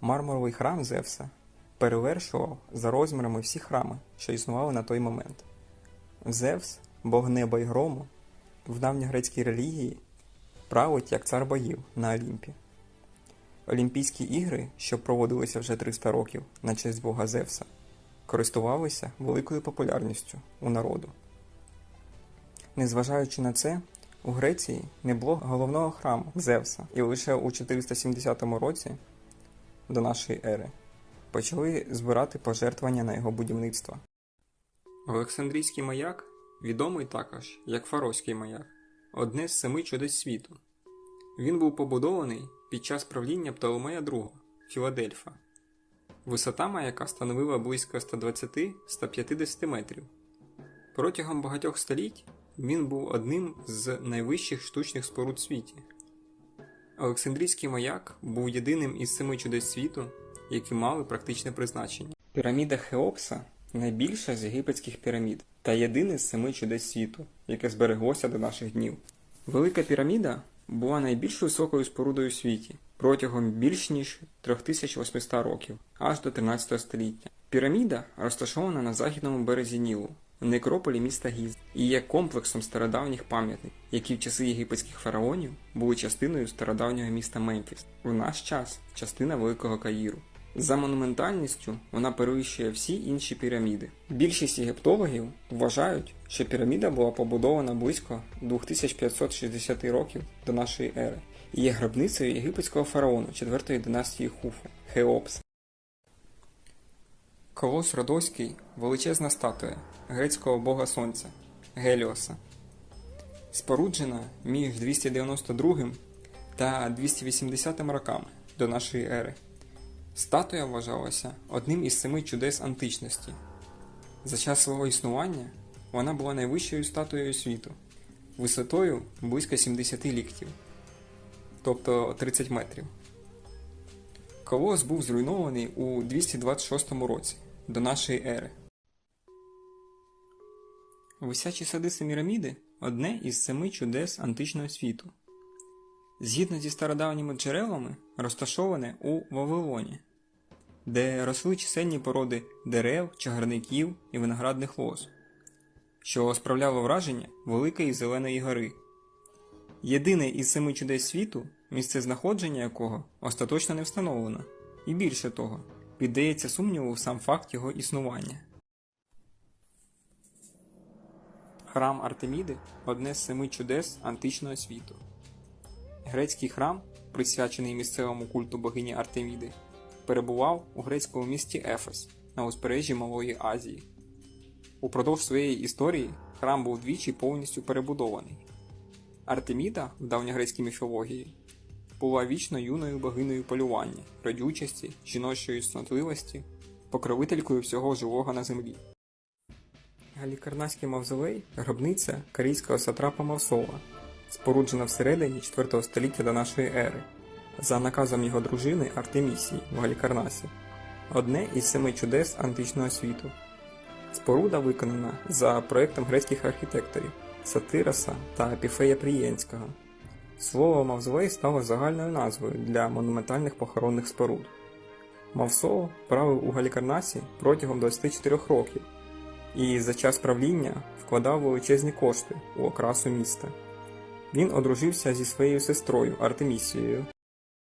Мармуровий храм Зевса перевершував за розмірами всі храми, що існували на той момент. Зевс, бог неба й грому, в давньогрецькій релігії править як цар богів на Олімпі. Олімпійські ігри, що проводилися вже 300 років на честь бога Зевса, користувалися великою популярністю у народу. Незважаючи на це, у Греції не було головного храму Зевса, і лише у 470 році до нашої ери почали збирати пожертвування на його будівництво. Олександрійський маяк відомий також як Фаровський маяк, одне з семи чудес світу. Він був побудований під час правління Птоломея II Філадельфа. Висота маяка становила близько 120-150 метрів. Протягом багатьох століть він був одним з найвищих штучних споруд світі. Олександрійський маяк був єдиним із семи чудес світу, які мали практичне призначення. Піраміда Хеопса найбільша з єгипетських пірамід та єдине з семи чудес світу, яке збереглося до наших днів. Велика піраміда була найбільш високою спорудою у світі протягом більш ніж 3800 років, аж до 13 століття. Піраміда розташована на західному березі Нілу, некрополі міста Гіз, і є комплексом стародавніх пам'ятників, які в часи єгипетських фараонів були частиною стародавнього міста Мемфіс, в наш час частина Великого Каїру. За монументальністю вона перевищує всі інші піраміди. Більшість єгиптологів вважають, що піраміда була побудована близько 2560 років до нашої ери і є гробницею єгипетського фараону 4 династії Хуфу Хеопса. Колос Родоський величезна статуя грецького бога сонця Геліоса. Споруджена між 292 та 280 роками до нашої ери. Статуя вважалася одним із семи чудес античності. За час свого існування вона була найвищою статуєю світу, висотою близько 70 ліктів, тобто 30 метрів. Колос був зруйнований у 226 році до нашої ери. Висячі сади Семіраміди одне із семи чудес античного світу. Згідно зі стародавніми джерелами, розташоване у Вавилоні, де росли чисельні породи дерев, чагарників і виноградних лоз, що справляло враження Великої Зеленої гори. Єдине із семи чудес світу, місце знаходження якого остаточно не встановлено, і більше того, піддається сумніву сам факт його існування. Храм Артеміди одне з семи чудес античного світу. Грецький храм, присвячений місцевому культу богині Артеміди, перебував у грецькому місті Ефес на узбережжі Малої Азії. Упродовж своєї історії храм був двічі повністю перебудований. Артеміда в давньогрецькій міфології була вічно юною богинею полювання, родючості, жіночої снотливості, покровителькою всього живого на землі. Галікарнаський мавзолей гробниця корейського сатрапа Мавсола, споруджена всередині 4 століття до нашої ери, за наказом його дружини Артемісії в Галікарнасі, одне із семи чудес античного світу. Споруда виконана за проектом грецьких архітекторів Сатираса та Епіфея Прієнського. Слово Мавзолей стало загальною назвою для монументальних похоронних споруд. Мавсо правив у Галікарнасі протягом 24 років і за час правління вкладав величезні кошти у окрасу міста. Він одружився зі своєю сестрою Артемісією